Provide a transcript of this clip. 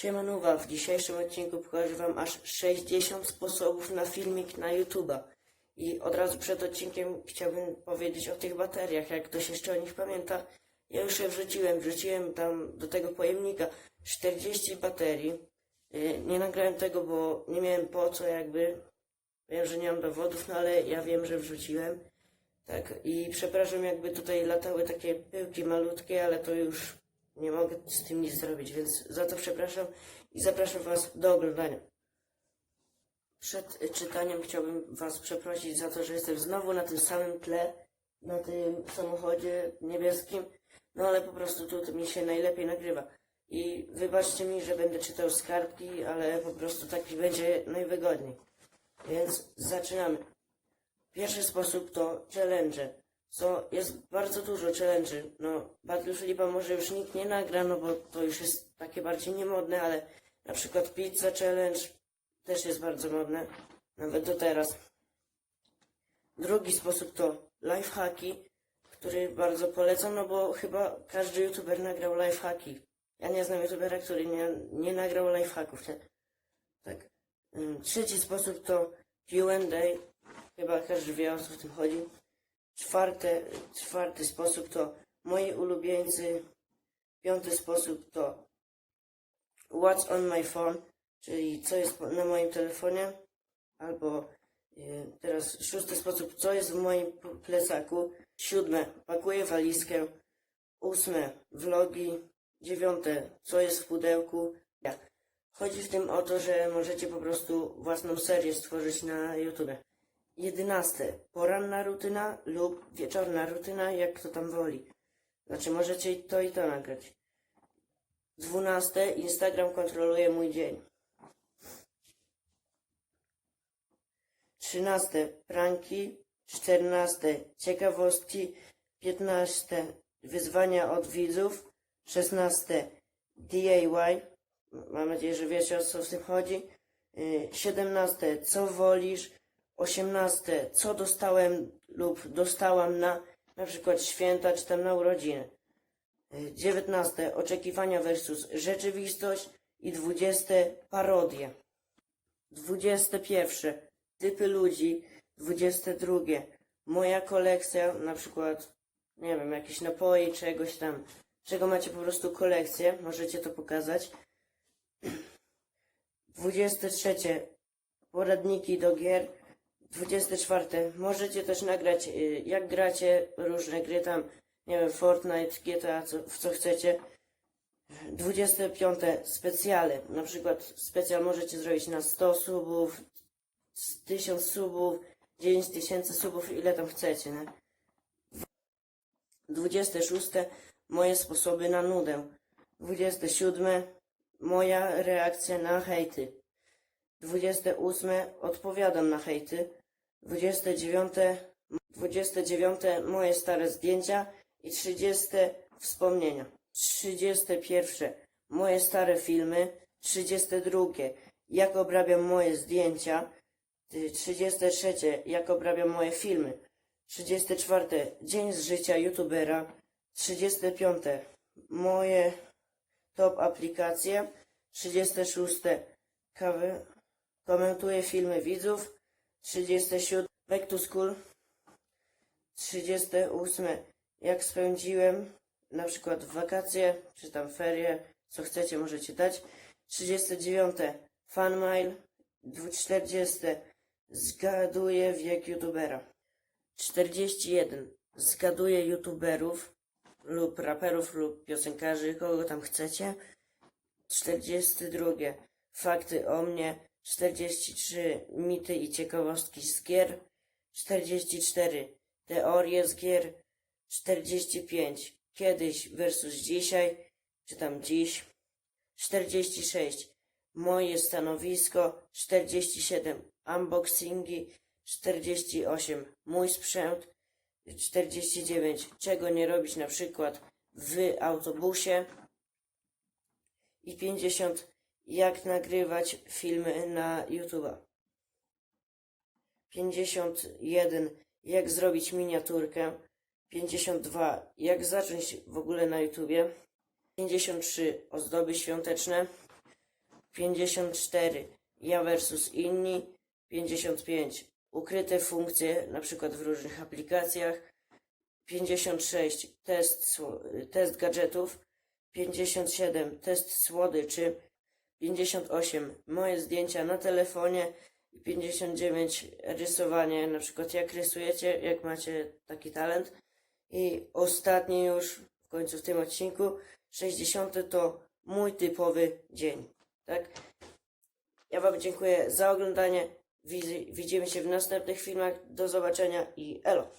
Siemanuwa, w dzisiejszym odcinku pokażę Wam aż 60 sposobów na filmik na YouTube'a. I od razu przed odcinkiem chciałbym powiedzieć o tych bateriach, jak ktoś jeszcze o nich pamięta. Ja już je wrzuciłem, wrzuciłem tam do tego pojemnika 40 baterii. Yy, Nie nagrałem tego, bo nie miałem po co jakby. Wiem, że nie mam dowodów, no ale ja wiem, że wrzuciłem. Tak, i przepraszam, jakby tutaj latały takie pyłki malutkie, ale to już nie mogę z tym nic zrobić, więc za to przepraszam i zapraszam Was do oglądania. Przed czytaniem chciałbym Was przeprosić za to, że jestem znowu na tym samym tle, na tym samochodzie niebieskim, no ale po prostu tu mi się najlepiej nagrywa. I wybaczcie mi, że będę czytał z kartki, ale po prostu tak mi będzie najwygodniej. Więc zaczynamy. Pierwszy sposób to challenge. Co jest bardzo dużo challenge'y. No, Battle Flipa może już nikt nie nagra, no bo to już jest takie bardziej niemodne, ale na przykład Pizza Challenge też jest bardzo modne, nawet do teraz. Drugi sposób to lifehacki, który bardzo polecam, no bo chyba każdy youtuber nagrał lifehacki. Ja nie znam youtubera, który nie, nie nagrał lifehacków. Nie? Tak. Trzeci sposób to Q&A. Chyba każdy wie o co w tym chodzi. Czwarte, czwarty sposób to moi ulubieńcy. Piąty sposób to What's on my phone, czyli co jest na moim telefonie. Albo y, teraz szósty sposób, co jest w moim plecaku. Siódme, pakuję walizkę. Ósme, vlogi. Dziewiąte, co jest w pudełku. Chodzi w tym o to, że możecie po prostu własną serię stworzyć na YouTube. Jedenaste, poranna rutyna lub wieczorna rutyna, jak kto tam woli. Znaczy, możecie to i to nagrać. Dwunaste, Instagram kontroluje mój dzień. Trzynaste, pranki. Czternaste, ciekawostki. Piętnaste, wyzwania od widzów. Szesnaste, DIY. Mam nadzieję, że wiecie o co w tym chodzi. Y, Siedemnaste, co wolisz. Osiemnaste, co dostałem lub dostałam na na przykład święta czy tam na urodziny. Y, Dziewiętnaste, oczekiwania versus rzeczywistość. I dwudzieste, parodie. Dwudzieste pierwsze, typy ludzi. Dwudzieste drugie, moja kolekcja, na przykład, nie wiem, jakieś napoje, czegoś tam, czego macie po prostu kolekcję, możecie to pokazać. 23. Poradniki do gier. 24. Możecie też nagrać, y, jak gracie różne gry tam, nie wiem, Fortnite, GTA, co, w co chcecie. 25. Specjale. Na przykład specjal możecie zrobić na 100 subów, z 1000 subów, 9000 subów, ile tam chcecie, nie? 26. Moje sposoby na nudę. 27. Moja reakcja na hejty. 28. Odpowiadam na hejty. 29. 29. Moje stare zdjęcia. I 30. Wspomnienia. 31. Moje stare filmy. 32. Jak obrabiam moje zdjęcia. Y, 33. Jak obrabiam moje filmy. 34. Dzień z życia youtubera. 35. Moje top aplikacje. 36. Kawy. Komentuję filmy widzów. 37. Back to school. 38. Jak spędziłem na przykład wakacje, czy tam ferie, co chcecie możecie dać. 39. Fanmail. 40. Zgaduję wiek youtubera. 41. Zgaduję youtuberów lub raperów lub piosenkarzy, kogo tam chcecie. 42. Fakty o mnie. 43. Mity i ciekawostki z gier. 44. Teorie z gier. 45. Kiedyś versus dzisiaj, czy tam dziś. 46. Moje stanowisko. 47. Unboxingi. 48. Mój sprzęt. 49. Czego nie robić na przykład w autobusie. I 50. Jak nagrywać filmy na YouTube'a. 51. Jak zrobić miniaturkę. 52. Jak zacząć w ogóle na YouTubie. 53. Ozdoby świąteczne. 54 ja versus inni, 55 ukryte funkcje, na przykład w różnych aplikacjach, 56 test, test gadżetów, 57 test słodyczy, 58 moje zdjęcia na telefonie i 59 rysowanie, na przykład jak rysujecie, jak macie taki talent. I ostatni już w końcu w tym odcinku, 60 to mój typowy dzień. Tak? Ja Wam dziękuję za oglądanie. Widzimy się w następnych filmach. Do zobaczenia i elo.